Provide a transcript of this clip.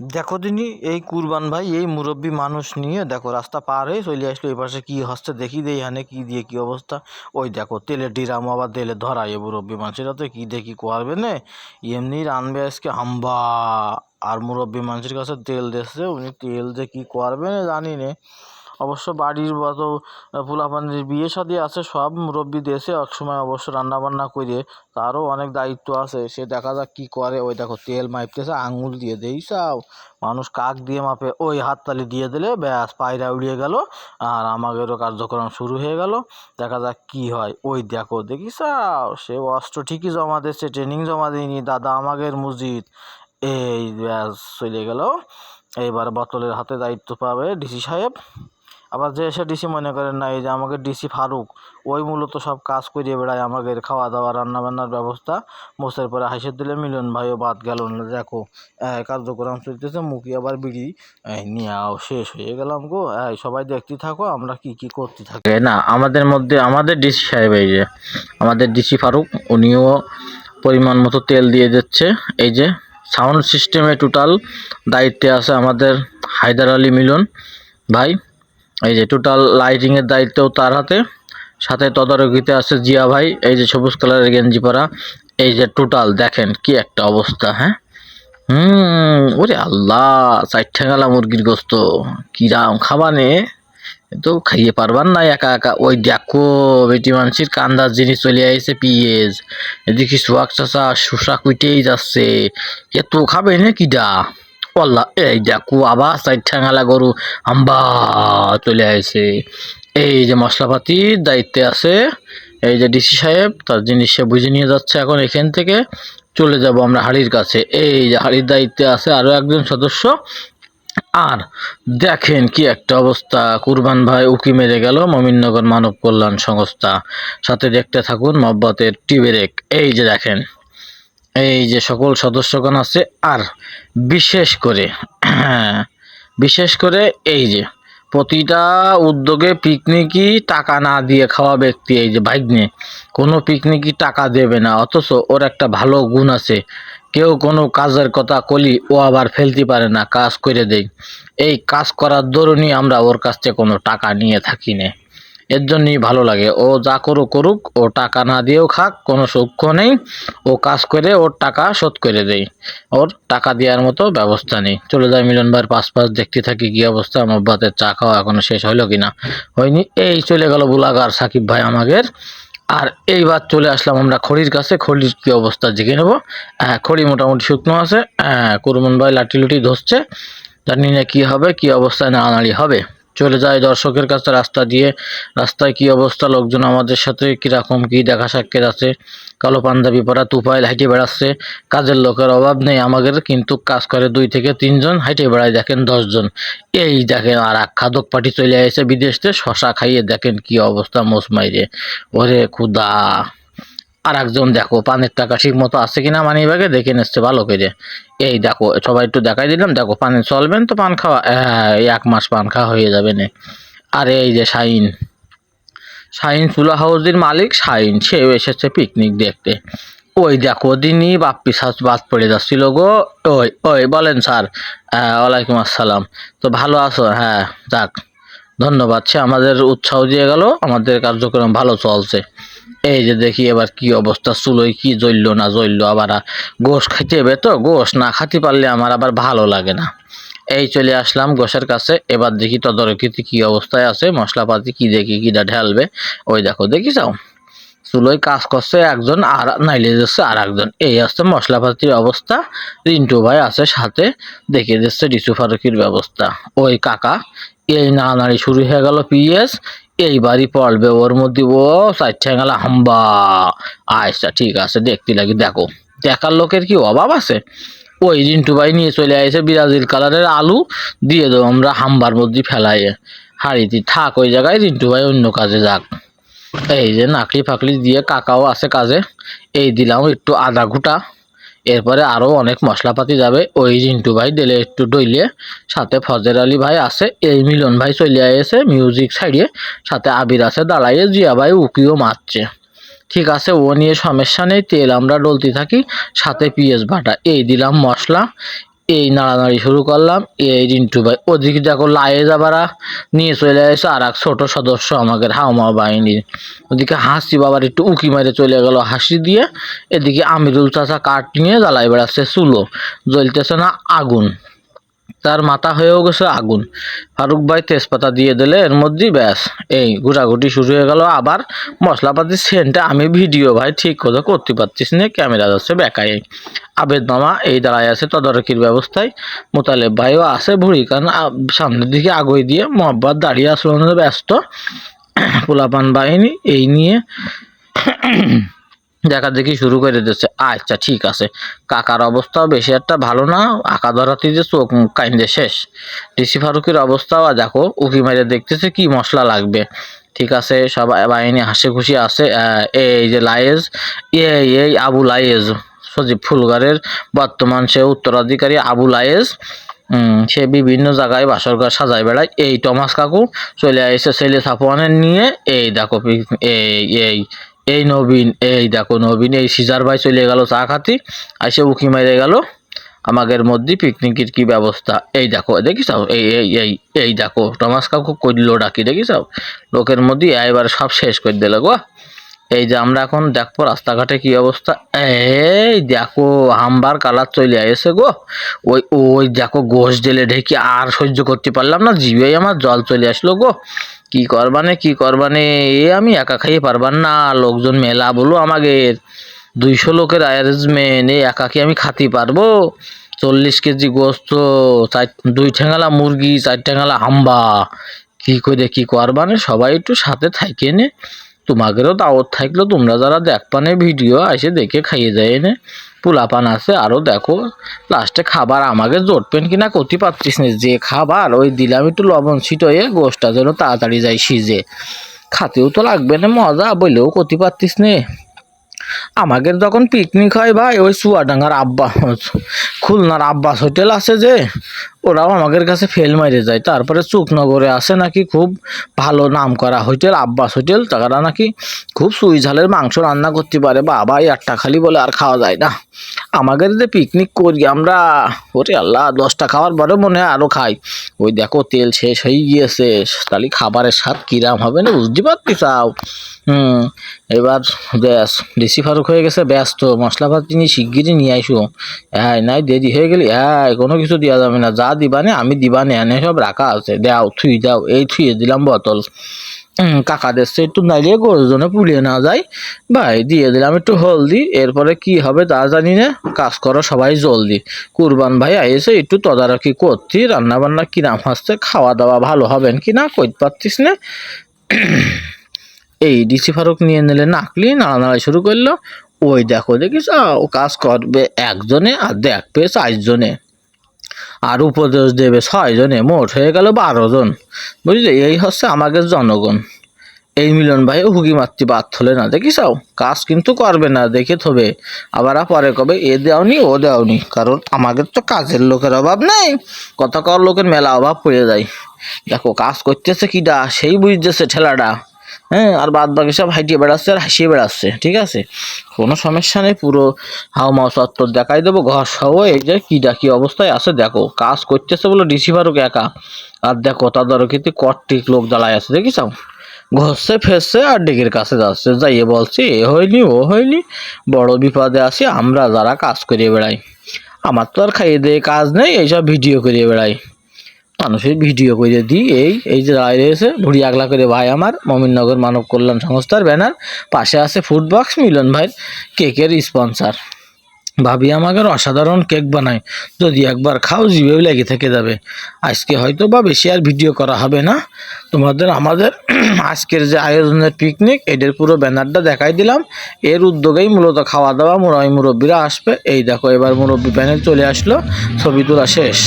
দেখো দিনই এই কুরবান ভাই, এই মুরব্বী মানুষ নিয়ে দেখো রাস্তা পার হয়ে চলে আসলো। এই পাশে কী হচ্ছে দেখি দেই, এখানে কী দিয়ে কী অবস্থা? ওই দেখো তেলে ডিরাম, আবার তেলে ধরা ধরায় মুরব্বী মানুষেরা তো কী দেখি করবে না? এমনি রানবে আজকে হাম্বা। আর মুরব্বী মানুষের কাছে তেল দিচ্ছে উনি তেল যে কী করবে না জানি না। অবশ্য বাড়ির যত পোলাপানের বিয়ে শাদী আছে, সব মুরব্বী দেশে এক সময় অবশ্য রান্না বান্না করে তারও অনেক দায়িত্ব আছে। সে দেখা যাক কী করে। ওই দেখো, তেল মাইপতেছে আঙুল দিয়ে দেই সাও মানুষ কাক দিয়ে মাপে, ওই হাততালি দিয়ে দিলে ব্যাস, পায়রা উড়িয়ে গেল আর আমাদেরও কার্যক্রম শুরু হয়ে গেল। দেখা যাক কি হয়। ওই দেখো, দেখি সাও সে অস্ত্র ঠিকই জমা দিচ্ছে ট্রেনিং জমা দিইনি, দাদা আমাদের মসজিদ। এই ব্যাস, চলে গেল। এইবার বোতলের হাতে দায়িত্ব পাবে ডিসি সাহেব। আবার যে এসে ডিসি মনে করেন না, এই যে আমাকে ডিসি ফারুক, ওই মূলত সব কাজ করিয়ে বেড়ায় আমাদের খাওয়া দাওয়া রান্না বান্নার ব্যবস্থা। মোসের পরে হাসির দিলে মিলন ভাইও বাদ গেল না, দেখো কার্যক্রম চলতেছে, মুখি আবার বিড়ি নিয়ে নিয়েও শেষ হয়ে গেলাম গো। সবাই দেখতে থাকো, আমরা কি কি করতে থাকি? না, আমাদের মধ্যে, আমাদের ডিসি সাহেব এই যে, আমাদের ডিসি ফারুক, উনিও পরিমাণ মতো তেল দিয়ে দিচ্ছে। এই যে, সাউন্ড সিস্টেমে টোটাল দায়িত্বে আছে আমাদের হায়দার আলী মিলন ভাই। এই যে টোটাল লাইটিংয়ের দায়িত্বও তার হাতে। সাথে তদারকিতে আছে জিয়া ভাই, এই যে সবুজ কালারের গেঞ্জি পরা। এই যে টোটাল দেখেন কি একটা অবস্থা হ্যাঁ? হুম, ওরে আল্লাহ চার ঠেঙ্গালা মুরগির গোস্ত, কিরাম খাবানে। তো খাইয়ে পারবার না একা একা। ওই দেখো, বেটি মানুষের কান্দার জিনিস চলে আইছে পিএস এদিকে সোয়াক চাষা শোষা কুইটেই যাচ্ছে। এত খাবে না কিডা ওল্লা এই দেখো, আবার চার ঠ্যাঙালা গরু। আম্বা, চলে আসে এই যে মশলাপাতির দায়িত্বে আছে। এই যে ডিসি সাহেব, তার জিনিস সে বুঝে নিয়ে যাচ্ছে এখন এখান থেকে। চলে যাব আমরা হাড়ির কাছে। এই যে হাড়ির দায়িত্বে আছে আরও একজন সদস্য। আর দেখেন কি একটা অবস্থা। কুরবান ভাই উকি মেরে গেল মমিননগর মানব কল্যাণ সংস্থা। সাথে দেখতে থাকুন মব্বতের টিবেরেক এই যে দেখেন। এই যে সকল সদস্যগণ আছে, আর বিশেষ করে বিশেষ করে এই যে প্রতিটা উদ্যোগে পিকনিকই টাকা না দিয়ে খাওয়া ব্যক্তি, এই যে ভাগ্নে, কোনো পিকনিকই টাকা দেবে না, অথচ ওর একটা ভালো গুণ আছে। কেউ কোনো কাজের কথা কলি, ও আবার ফেলতে পারে না, কাজ করে দেয় এই কাজ করার দরুনই আমরা ওর কাছ থেকে কোনো টাকা নিয়ে থাকি না। এর জন্যই ভালো লাগে। ও যা করুক করুক, ও টাকা না দিয়েও খাক, কোনো সূক্ষ্ম নেই। ও কাজ করে, ওর টাকা শোধ করে দেয় ওর টাকা দেওয়ার মতো ব্যবস্থা নেই। চলে যায় মিলন পাশ পাশ দেখতে থাকি কি অবস্থা, আমার ভাতের চা খাওয়া এখনও শেষ হইল কিনা। হয়নি, এই চলে গেল বুলাগার সাকিব ভাই আমাদের। আর এইবার চলে আসলাম আমরা খড়ির কাছে, খড়ির কি অবস্থা জেগে নেব। হ্যাঁ খড়ি মোটামুটি শুকনো আছে। হ্যাঁ কুরমন ভাই লাঠি লুটি ধরছে। জানি না কী হবে, কি অবস্থায় নাড়ানাড়ি হবে। চলে যায় দর্শকের কাছে রাস্তা দিয়ে। রাস্তায় কি অবস্থা? লোকজন আমাদের সাথে কীরকম কি দেখা সাক্ষাৎ আছে? কালো পাঞ্জাবি পরা তুফাইল হাইটে বেড়াচ্ছে। কাজের লোকের অভাব নেই। আমাদের কিন্তু কাজ করে দুই থেকে তিনজন হাইটে বেড়ায় দেখেন দশজন। এই দেখেন আর এক খাদক পার্টি চলে আসে বিদেশ থেকে, শশা খাইয়ে দেখেন কি অবস্থা মোস মাইরে ওরে খুদা। আর একজন দেখো, পানের টাকা ঠিক মতো আছে কিনা মানি ব্যাগে দেখে নিচ্ছে ভালো করে। এই দেখো, সবাই একটু দেখাই দিলাম, দেখো পানি চলবেন তো পান খাওয়া এক মাস পান খাওয়া হয়ে যাবে না। আর এই যে শাইন শাইন চুলা হাউসের মালিক, শাইন সেও এসেছে পিকনিক দেখতে। ওই দেখো, দিনই বাপ্পি সাজ বাদ পড়ে যাচ্ছিল গো। ওই ওই, বলেন স্যার ওয়ালাইকুম আসসালাম। তো ভালো আছো? হ্যাঁ যাক, ধন্যবাদ, সে আমাদের উৎসাহ দিয়ে গেল, আমাদের কার্যক্রম ভালো চলছে। এই যে দেখি এবার কি অবস্থা চুলোই কি জ্বললো না জ্বললো, আবার গোশ খাইতে হবে তো? গোশ না খাতে পারলে আমার আবার ভালো লাগে না। এই চলে আসলাম গোশের কাছে, এবার দেখি তদারকিতে কি অবস্থায় আছে, মশলাপাতি কি দেখি কিটা ঢালবে? ওই দেখো, দেখি যাও। চুলোয় কাজ করছে একজন, আর নাইলে যাচ্ছে আর একজন এই হচ্ছে মশলাপাতির অবস্থা, রিন্টু ভাই আছে সাথে, দেখে দিচ্ছে ডিসু ফারুকির ব্যবস্থা। ওই কাকা, এই নাড়ানাড়ি শুরু হয়ে গেল পিএস এইবারই পড়বে ওর মধ্যে ও চার ঠ্যাঙ্গালা হাম্বা। আচ্ছা ঠিক আছে, দেখতে লাগি, দেখো। দেখার লোকের কি অভাব আছে? ওই রিন্টু ভাই নিয়ে চলে আসে বিরাজিল কালারের আলু, দিয়ে দেবো আমরা হাম্বার মধ্যে ফেলাই। হাড়িতে থাক, ওই জায়গায় রিন্টু ভাই অন্য কাজে যাক। এই যে নাকলি ফাকলি দিয়ে কাকাও আছে কাজে। এই দিলাম একটু আদা ঘুটা এরপরে আরও অনেক মশলাপাতি যাবে। ওই জিন্টু ভাই দিলে একটু ডইলে, সাথে ফজের আলী ভাই আছে, এই মিলন ভাই চলে এসে মিউজিক সাইডে, সাথে আবির আছে দাঁড়াইয়ে জিয়া ভাই উকিও মারছে। ঠিক আছে, ও নিয়ে সমস্যা নেই, তেল আমরা ডলতে থাকি, সাথে পিঁয়াজ বাটা, এই দিলাম মশলা। এই নাড়ানাড়ি শুরু করলাম, এই রিন্টু ভাই, ওদিকে দেখো লায়ে যাবারা, নিয়ে চলে এসে আর এক ছোটো সদস্য আমাদের হাওমা বাহিনীর। ওদিকে হাসি বাবার একটু উঁকি মেরে চলে গেল হাসি দিয়ে, এদিকে আমিরুল চাষা কাঠ নিয়ে জ্বালাই বেড়াচ্ছে চুলো, জ্বলতেছে না আগুন। তার মাথা হয়েও গেছে আগুন। ফারুক ভাই তেজপাতা দিয়ে দিলে এর মধ্যেই ব্যাস। এই ঘুরাঘুটি শুরু হয়ে গেল। আবার মশলাপাতির সেন্টটা আমি ভিডিও, ভাই, ঠিক করে করতে পারছিস না? ক্যামেরা যাচ্ছে বেকায় আবেদ মামা এই দাঁড়ায় আছে তদারকির ব্যবস্থায়। মোতালেব ভাইও আছে ভুড়ি কারণ সামনের দিকে আগুই দিয়ে মোহাব্বত দাঁড়িয়ে আসলো ব্যস্ত। পোলাপান বাহিনী, এই নিয়ে দেখা দেখি শুরু করে দিচ্ছে। আচ্ছা ঠিক আছে। কাকার অবস্থাও বেশি একটা ভালো না? আঁকা ধরাতে যে চোখ কাইন্দে শেষ। ডিসি ফারুকের অবস্থাও দেখো, উকি মেরে দেখতেছে কি মশলা লাগবে। ঠিক আছে সবাই বাহিনী হাসি খুশি আছে। এই যে লায়েজ, এই এই আবু লায়েজ। সজীব ফুলগারের বর্তমান সে উত্তরাধিকারী আবু লায়েজ। সে বিভিন্ন জায়গায় বাসর ঘর সাজায় বেড়ায়। এই টমাস কাকু চলে আসছে ছেলে সাফওয়ানের নিয়ে। এই দেখো এই এই এই নবীন, এই দেখো নবীন, এই সিজার ভাই চলে গেল চা খাতি, আইসে উকি মেরে গেল। আমাদের মধ্যে পিকনিকের কি ব্যবস্থা? এই দেখো দেখিস এই এই এই এই দেখো টমাস কাকু করল ডাকি দেখি চাও লোকের মধ্যে এবার সব শেষ করে দিলে গো এই যে আমরা এখন দেখব রাস্তাঘাটে কি অবস্থা। এই দেখো, হাম্বার কালার চলে আসে গো। ওই ওই দেখো গোশ ঢেলে ঢেকে আর সহ্য করতে পারলাম না জিভে আমার জল চলে আসলো গো। কি করবানে কি করবানে, এ আমি একা খাইয়ে পারবার না, লোকজন মেলা বলো আমাকে দুইশো লোকের অ্যারেঞ্জমেন্ট এই একা কি আমি খাতে পারব? চল্লিশ কেজি গোস্ত, চার, দুই ঠেঙ্গালা মুরগি, চার ঠেঙ্গালা হাম্বা। কি করে কি করবানে, সবাই একটু সাথে থাকে নে তোমাদেরও দাওয়াত থাকল, তোমরা যারা দেখবানে ভিডিও এসে দেখে খাইয়ে যায় নে পোলাপান আছে আরও দেখো লাস্টে খাবার আমাকে জোটপেন কিনা করতে পারতিস না, যে খাবার ওই দিলে আমি একটু লবণ ছিটয়ে গোষ্ঠটা যেন তাড়াতাড়ি যাই সিজে। খাতেও তো লাগবে না, মজা বললেও করতে পারতিস নে। আমাদের যখন পিকনিক হয় ভাই, ওই চুয়াডাঙ্গার আব্বা, খুলনার আব্বাস হোটেল আছে যে, ওরাও আমাদের কাছে ফেল মারে যায়। তারপরে চুকনগরে আছে নাকি খুব ভালো নাম করা হোটেল আব্বাস হোটেল তারা নাকি খুব সুই ঝালের মাংস রান্না করতে পারে। বাবা এই আটটা খালি বলে আর খাওয়া যায় না। আমাদের যে পিকনিক করি, আমরা, ওরে আল্লাহ, দশটা খাওয়ার পরে মনে হয় আরও খাই। ওই দেখো, তেল শেষ হয়ে গিয়েছে। তাহলে খাবারের স্বাদ কিরাম হবে না, বুঝতে পারতি চাও হুম, এবার ব্যাস ডিসি ফারুক হয়ে গেছে, ব্যস্ত। মশলাপাতি নিয়ে শিগগিরই নিয়ে আইসো। হ্যাঁ নাই, দেরি হয়ে গেলি হ্যাঁ কোনো কিছু দেওয়া যাবে না। যা দিবানে, আমি দিবানে, এনে সব রাখা আছে। দাও, থুই, দাও, এই থুইয়ে দিলাম বোতল কাকাদের সে একটু নাইলে গরুজনে পুড়িয়ে না যায়। ভাই, দিয়ে দিলাম একটু হলদি, এরপরে কি হবে তা জানি না। কাজ করো, সবাই জলদি। কুরবান ভাই আইসে একটু তদারকি করছি রান্না বান্না কিরাম হচ্ছে খাওয়া দাওয়া ভালো হবেন কি না, কইতে পারতিস না। এই ডিসি ফারুক নিয়ে নিলে নাকলি নাড়ানাড়ি শুরু করল। ওই দেখো, দেখিস ও কাজ করবে একজনে আর দেখবে চারজনে। আর উপদেশ দেবে ছয়জনে, মোট হয়ে গেল বারো জন বুঝলে? এই হচ্ছে আমাদের জনগণ। এই মিলন ভাই হুকি মারতে বাদ হলে না, দেখিস? কাজ কিন্তু করবে না, দেখে থবে। আবার পরে কবে? এ দেওনি, ও দেওনি। কারণ আমাদের তো কাজের লোকের অভাব নেই। কত কর লোকের মেলা অভাব পড়ে যায়। দেখো, কাজ করতেছে কিডা? সেই বুঝতেছে ঠেলাটা হ্যাঁ আর বাদ বাকি সব হাইটিয়ে বেড়াচ্ছে আর হাসিয়ে বেড়াচ্ছে, ঠিক আছে? কোনো সমস্যা নেই, পুরো হাওমাও চত্বর দেখাই দেবো, ঘর সহ এই যে কি অবস্থায় আছে, দেখো, কাজ করতেছে বলে ডিসি ফারুক একা। আর দেখো, তদারকিতে কট্টিক লোক দাঁড়ায় আছে, দেখিস? ঘষছে ফেসছে আর ডিগির কাছে যাচ্ছে। যাইয়ে বলছে, এ হয়নি, ও হয়নি, বড় বিপদে আছি, আমরা যারা কাজ করিয়ে বেড়াই। আমার তো আর খাইয়ে দিয়ে কাজ নেই, এইসব ভিডিও করিয়ে বেড়াই। মানুষের ভিডিও করে দিই, এই এই যে রায় রয়েছে, ভুড়ি আগলা করে ভাই আমার, মমিননগর মানব কল্যাণ সংস্থার ব্যানার, পাশে আছে ফুড বক্স মিলন ভাই কেকের স্পন্সার। ভাবি আমাদের অসাধারণ কেক বানায়, যদি একবার খাও জিভেও লেগে থেকে যাবে। আজকে হয়তো বা বেশি আর ভিডিও করা হবে না। তোমাদের আমাদের আজকের যে আয়োজনের পিকনিক এদের পুরো ব্যানারটা দেখাই দিলাম। এর উদ্যোগেই মূলত খাওয়া দাওয়া মুরাই মুরব্বীরা আসবে। এই দেখো, এবার মুরব্বী প্যানেল চলে আসলো, ছবি তোলা শেষ।